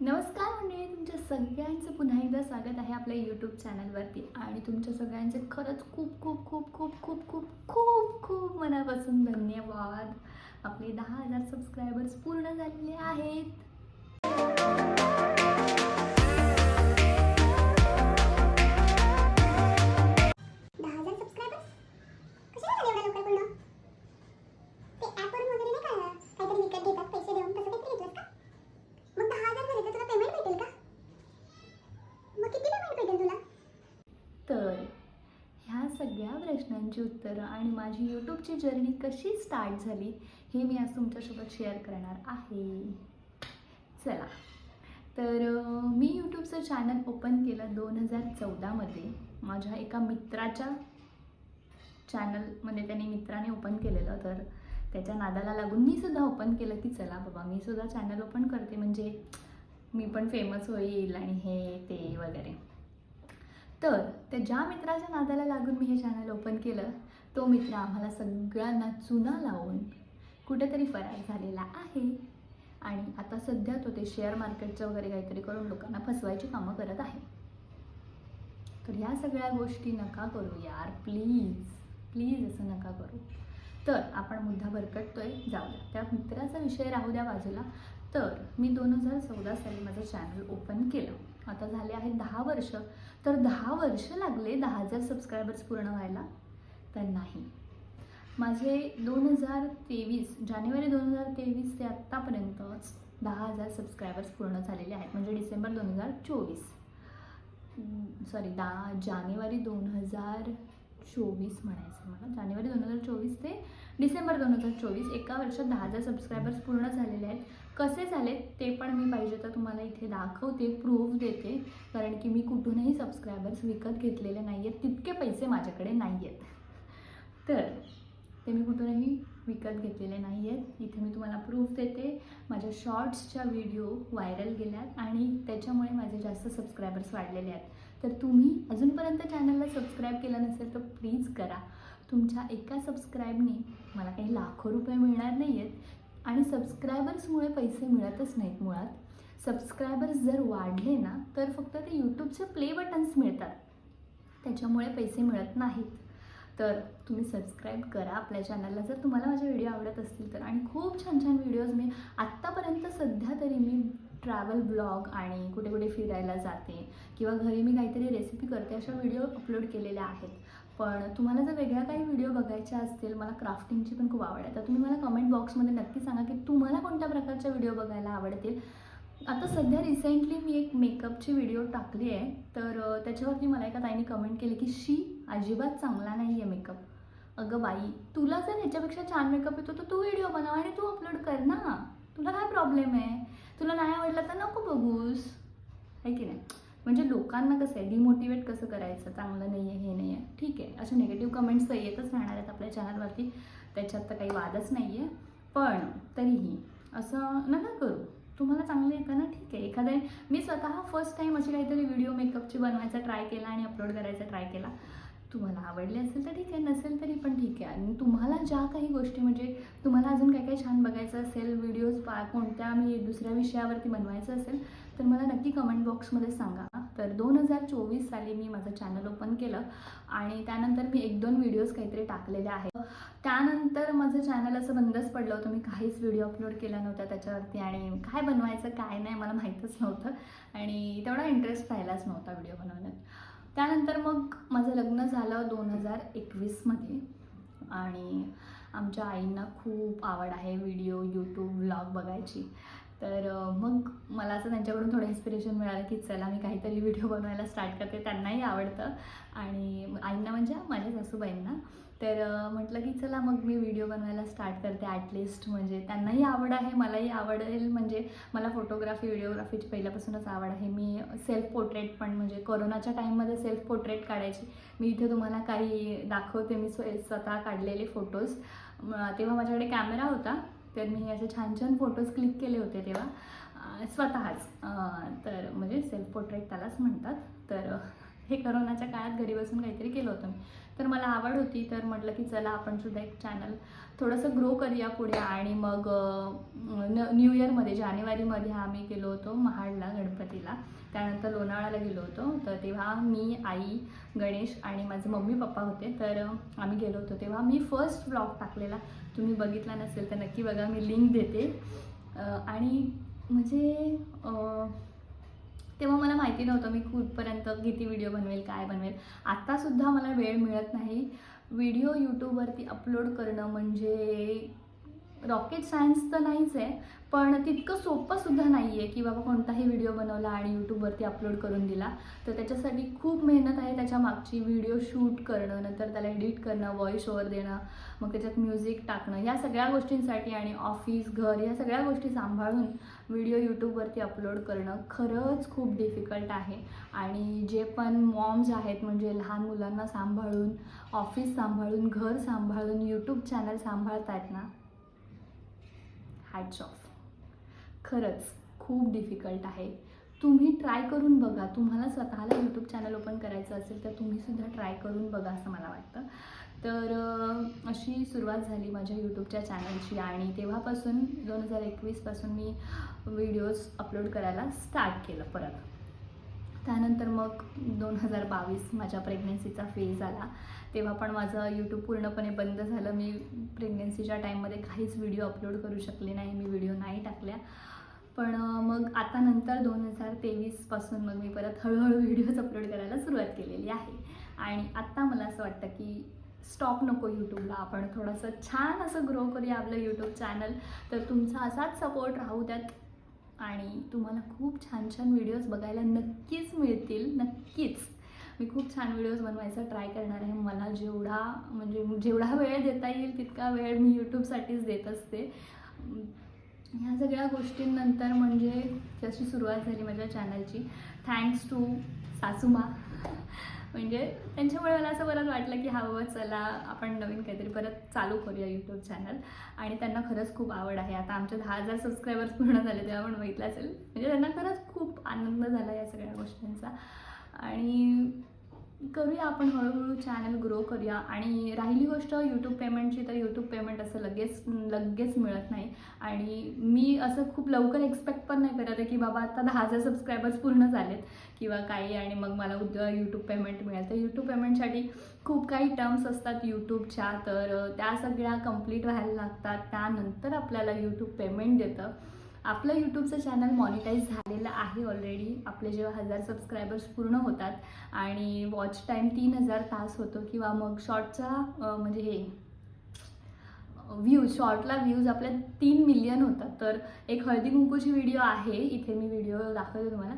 नमस्कार मंडळी तुमच्या सगळ्यांचं पुन्हा एकदा स्वागत आहे आपल्या यूट्यूब चॅनलवरती आणि तुमच्या सगळ्यांचे खरंच खूप खूप खूप खूप खूप खूप खूप खूप मनापासून धन्यवाद. आपले दहा हजार सबस्क्रायबर्स पूर्ण झालेले आहेत. भेटेल तुला? तर ह्या सगळ्या प्रश्नांची उत्तरं आणि माझी यूट्यूबची जर्नी कशी स्टार्ट झाली हे मी आज तुमच्यासोबत शेअर करणार आहे. चला. तर मी यूट्यूबचं चॅनल ओपन केलं दोन हजार चौदामध्ये माझ्या एका मित्राच्या चॅनलमध्ये म्हणजे त्याने मित्राने ओपन केलेलं. तर त्याच्या नादाला लागून मी सुद्धा ओपन केलं की चला बाबा मी सुद्धा चॅनल ओपन करते. म्हणजे मी पण फेमस होईल आणि हे ते वगैरे. तर त्या ज्या मित्राच्या नादाला लागून मी हे चॅनल ओपन केलं तो मित्र आम्हाला सगळ्यांना चुना लावून कुठेतरी फरार झालेला आहे. आणि आता सध्या तो ते शेअर मार्केटचं वगैरे काहीतरी करून लोकांना फसवायची कामं करत आहे. तर ह्या सगळ्या गोष्टी नका करू यार प्लीज प्लीज असं नका करू. तर आपण मुद्दा भरकटतोय जाऊ द्या त्या मित्राचा विषय राहू द्या बाजूला. तर मी दोन हजार चौदा साली माझं चॅनल ओपन केलं. आता झाले आहेत दहा वर्ष. तर दहा वर्ष लागले दहा हजार सबस्क्रायबर्स पूर्ण व्हायला. तर नाही. माझे दोन हजार तेवीस जानेवारी दोन हजार तेवीस ते आत्तापर्यंतच दहा हजार सबस्क्रायबर्स पूर्ण झालेले आहेत. म्हणजे डिसेंबर दोन हजार चोवीस. सॉरी दहा जानेवारी दोन हजार चोवीस म्हणायचं मला. जानेवारी दोन हजार चोवीस ते डिसेंबर दोन हजार चोवीस एका वर्षात दहा हजार सबस्क्रायबर्स पूर्ण झालेले आहेत. कसे झाले ते पण मी पाहिजे तर तुम्हाला इथे दाखवते प्रूफ देते. कारण की मी कुठूनही सबस्क्रायबर्स विकत घेतलेले नाही आहेत तितके पैसे माझ्याकडे नाही आहेत तर ते मी कुठूनही विकत घेतलेले नाही आहेत इथे मी तुम्हाला प्रूफ देते. माझ्या शॉर्ट्सच्या व्हिडिओ व्हायरल गेल्यात आणि त्याच्यामुळे माझे जास्त सबस्क्रायबर्स वाढलेले आहेत. तर तुम्ही अजूनपर्यंत चॅनलला सबस्क्राईब केलं नसेल तर प्लीज करा. तुमच्या एका सबस्क्राईबने मला काही लाखो रुपये मिळणार नाही आहेत आणि सबस्क्रायबर्समुळे पैसे मिळतच नाहीत मुळात. सबस्क्रायबर्स जर वाढले ना तर फक्त ते यूट्यूबचे प्ले बटन्स मिळतात. त्याच्यामुळे पैसे मिळत नाहीत. तर तुम्ही सबस्क्राईब करा आपल्या चॅनलला जर तुम्हाला माझे व्हिडिओ आवडत असतील तर. आणि खूप छान छान व्हिडिओज मी आत्तापर्यंत सध्या तरी मी ट्रॅव्हल ब्लॉग आणि कुठे कुठे फिरायला जाते किंवा घरी मी काहीतरी रेसिपी करते अशा व्हिडिओ अपलोड केलेल्या आहेत. पण तुम्हाला जर वेगळ्या काही व्हिडिओ बघायच्या असतील मला क्राफ्टिंगची पण खूप आवड आहे. तर तुम्ही मला कमेंट बॉक्समध्ये नक्की सांगा की तुम्हाला कोणत्या प्रकारच्या व्हिडिओ बघायला आवडतील. आता सध्या रिसेंटली मी एक मेकअपची व्हिडिओ टाकली आहे. तर त्याच्यावरती मला एका ताईने कमेंट केली की शी अजिबात चांगला नाही आहे मेकअप अगं बाई तुला जर ह्याच्यापेक्षा छान मेकअप येतो तर तू व्हिडिओ बनव आणि तू अपलोड कर ना. तुला काय प्रॉब्लेम आहे? तुला नाही आवडलं तर नको बघूस. आहे की नाही? म्हणजे लोकांना कसं आहे डिमोटिवेट कसं करायचं? चांगलं नाही आहे हे नाही आहे ठीक आहे अशा निगेटिव्ह कमेंट्स तर येतच राहणार आहेत आपल्या चॅनलवरती त्याच्यात तर काही वादच नाही आहे पण तरीही असं नका करू. तुम्हाला चांगलं येतं ना? ठीक आहे. एखाद्या मी स्वतः फर्स्ट टाईम अशी काहीतरी व्हिडिओ मेकअपची बनवायचा ट्राय केला आणि अपलोड करायचा ट्राय केला. तुम्हाला आवडले असेल तर ठीक आहे नसेल तरी पण ठीक आहे. आणि तुम्हाला ज्या काही गोष्टी म्हणजे तुम्हाला अजून काय काही छान बघायचं असेल व्हिडिओज पा कोणत्या मी दुसऱ्या विषयावरती बनवायचं असेल तर मला नक्की कमेंट बॉक्समध्ये सांगा. तर दोन हजार चोवीस साली मी माझं चॅनल ओपन केलं आणि त्यानंतर मी एक दोन व्हिडिओज काहीतरी टाकलेले आहेत. त्यानंतर माझं चॅनल असं बंदच पडलं होतं. मी काहीच व्हिडिओ अपलोड केला नव्हता त्याच्यावरती आणि काय बनवायचं काय नाही मला माहीतच नव्हतं. आणि तेवढा इंटरेस्ट राहिलाच नव्हता व्हिडिओ बनवण्यात. त्यानंतर मग माझं लग्न झालं दोन हजार एकवीसमध्ये. आणि आमच्या आईंना खूप आवड आहे व्हिडिओ यूट्यूब ब्लॉग बघायची. तर मग मला असं त्यांच्याकडून थोडं इन्स्पिरेशन मिळालं की चला मी काहीतरी व्हिडिओ बनवायला स्टार्ट करते. त्यांनाही आवडतं. आणि आईंना म्हणजे माझ्या सासूबाईंना. तर म्हटलं की चला मग मी व्हिडिओ बनवायला स्टार्ट करते ॲटलिस्ट म्हणजे त्यांनाही आवड आहे मलाही आवडेल. म्हणजे मला फोटोग्राफी व्हिडिओग्राफीची पहिल्यापासूनच आवड आहे. मी सेल्फ पोर्ट्रेट पण म्हणजे कोरोनाच्या टाईममध्ये सेल्फ पोर्ट्रेट काढायची. मी इथे तुम्हाला काही दाखवते. मी स्वतः काढलेले फोटोज तेव्हा माझ्याकडे कॅमेरा होता. तर मी असे छान छान फोटोज क्लिक केले होते तेव्हा. स्वतःच. तर म्हणजे सेल्फ पोर्ट्रेट त्यालाच म्हणतात. तर हे करोनाच्या काळात घरी बसून काहीतरी केलं होतं. मी तर मला आवड होती तर म्हटलं की चला आपण सुद्धा एक चॅनल थोडंसं ग्रो करूया पुढे. आणि मग न न्यू इयरमध्ये जानेवारीमध्ये आम्ही गेलो होतो महाडला गणपतीला. त्यानंतर लोणावळ्याला गेलो होतो. तर तेव्हा मी आई गणेश आणि माझे मम्मी पप्पा होते. तर आम्ही गेलो होतो तेव्हा. मी फर्स्ट ब्लॉग टाकलेला. तुम्ही बघितला नसेल तर नक्की बघा. मी लिंक देते. आणि म्हणजे तेव्हा मला माहिती नव्हतं मी कुठपर्यंत किती व्हिडिओ बनवेल काय बनवेल. आत्तासुद्धा मला वेळ मिळत नाही. व्हिडिओ यूट्यूबवरती अपलोड करणं म्हणजे रॉकेट सायन्स तर नाहीच आहे पण तितकं सोपंसुद्धा नाही आहे की बाबा कोणताही व्हिडिओ बनवला आणि यूट्यूबवरती अपलोड करून दिला. तर त्याच्यासाठी खूप मेहनत आहे त्याच्या मागची व्हिडिओ शूट करणं नंतर त्याला एडिट करणं व्हॉइस ओवर देणं मग त्याच्यात म्युझिक टाकणं या सगळ्या गोष्टींसाठी आणि ऑफिस घर या सगळ्या गोष्टी सांभाळून व्हिडिओ यूट्यूबवरती अपलोड करणं खरंच खूप डिफिकल्ट आहे. आणि जे पण मॉम्स आहेत म्हणजे लहान मुलांना सांभाळून ऑफिस सांभाळून घर सांभाळून यूट्यूब चॅनल सांभाळत आहेत ना हॅट्स ऑफ खरंच खूप डिफिकल्ट आहे. तुम्ही ट्राय करून बघा. तुम्हाला स्वतःला यूट्यूब चॅनल ओपन करायचं असेल तर तुम्हीसुद्धा ट्राय करून बघा असं मला वाटतं. तर अशी सुरुवात झाली माझ्या यूट्यूबच्या चॅनलची आणि तेव्हापासून दोन हजार एकवीसपासून मी व्हिडिओज अपलोड करायला स्टार्ट केलं परत. त्यानंतर मग दोन हजार बावीस माझ्या प्रेग्नन्सीचा फेज आला. तेव्हा पण माझं यूट्यूब पूर्णपणे बंद झालं. मी प्रेग्नन्सीच्या टाईममध्ये काहीच व्हिडिओ अपलोड करू शकले नाही. मी व्हिडिओ नाही टाकल्या. पण मग आता नंतर दोन हजार तेवीसपासून मग मी परत हळूहळू व्हिडिओज अपलोड करायला सुरुवात केलेली आहे. आणि आत्ता मला असं वाटतं की स्टॉप नको यूट्यूबला आपण थोडंसं छान असं ग्रो करूया आपलं यूट्यूब चॅनल तर तुमचा असाच सपोर्ट राहू द्यात. आणि तुम्हाला खूप छान छान व्हिडिओज बघायला नक्कीच मिळतील. नक्कीच. मी खूप छान व्हिडिओज बनवायचा ट्राय करणार आहे. मला जेवढा म्हणजे जेवढा वेळ देता येईल तितका वेळ मी यूट्यूबसाठीच देत असते. ह्या सगळ्या गोष्टींनंतर म्हणजे जशी सुरुवात झाली माझ्या चॅनलची थँक्स टू सासूमा. म्हणजे त्यांच्यामुळे मला असं परत वाटलं की हा बाबा चला आपण नवीन काहीतरी परत चालू करूया यूट्यूब चॅनल आणि त्यांना खरंच खूप आवड आहे. आता आमचे दहा हजार सबस्क्रायबर्स पूर्ण झाले तेव्हा आपण बघितलं असेल. म्हणजे त्यांना खरंच खूप आनंद झाला या सगळ्या गोष्टींचा. आणि करूया आपण हळूहळू चॅनल ग्रो करूया. आणि राहिली गोष्ट यूट्यूब पेमेंटची तर यूट्यूब पेमेंट असं लगेच लगेच मिळत नाही. आणि मी असं खूप लवकर एक्सपेक्ट पण नाही करत आहे की बाबा आता दहा हजार सबस्क्रायबर्स पूर्ण झालेत किंवा काही आणि मग मला उद्या यूट्यूब पेमेंट मिळेल. तर यूट्यूब पेमेंटसाठी खूप काही टर्म्स असतात यूट्यूबच्या तर त्या सगळ्या कंप्लीट व्हायला लागतात. त्यानंतर आपल्याला यूट्यूब पेमेंट देतं. आपलं यूट्यूबचं चॅनल मॉनिटाईज झालेलं आहे ऑलरेडी आपले जेव्हा हजार सबस्क्रायबर्स पूर्ण होतात आणि वॉच टाईम तीन हजार तास होतो किंवा मग शॉर्टचा म्हणजे हे व्ह्यूज शॉर्टला व्ह्यूज आपल्या तीन मिलियन होतात. तर एक हळदी कुंकूची व्हिडिओ आहे. इथे मी व्हिडिओ दाखवते तुम्हाला.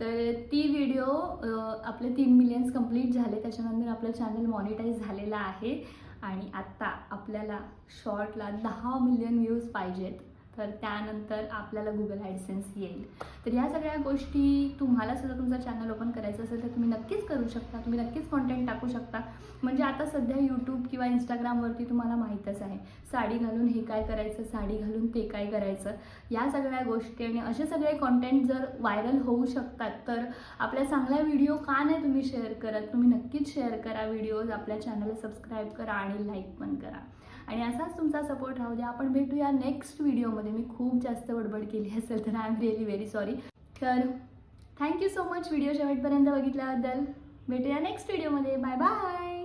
तर ती व्हिडिओ आपले तीन मिलियन्स कंप्लीट झाले. त्याच्यानंतर आपलं चॅनल मॉनिटाईज झालेलं आहे. आणि आत्ता आपल्याला शॉर्टला दहा मिलियन व्ह्यूज पाहिजेत. तर त्यानंतर आपल्याला गुगल ॲडसेन्स येईल. तर या सगळ्या गोष्टी तुम्हाला सुद्धा तुमचं चॅनल ओपन करायचं असेल तर तुम्ही नक्कीच करू शकता. तुम्ही नक्कीच कॉन्टेंट टाकू शकता. म्हणजे आता सध्या यूट्यूब किंवा इंस्टाग्रामवरती तुम्हाला माहीतच आहे. साडी घालून हे काय करायचं साडी घालून ते काय करायचं? या सगळ्या गोष्टी आणि असे सगळे कॉन्टेंट जर व्हायरल होऊ शकतात तर आपल्या चांगल्या व्हिडिओ का नाही तुम्ही शेअर करत? तुम्ही नक्कीच शेअर करा व्हिडिओज आपल्या चॅनलला सबस्क्राईब करा आणि लाईक पण करा. आणि असाच तुमचा सपोर्ट राहू द्या. आपण भेटूया नेक्स्ट व्हिडिओमध्ये मी खूप जास्त बडबड केली असेल तर I am really very sorry तर thank you so much video शेवटपर्यंत बघितल्याबद्दल. भेटूया नेक्स्ट व्हिडिओमध्ये बाय बाय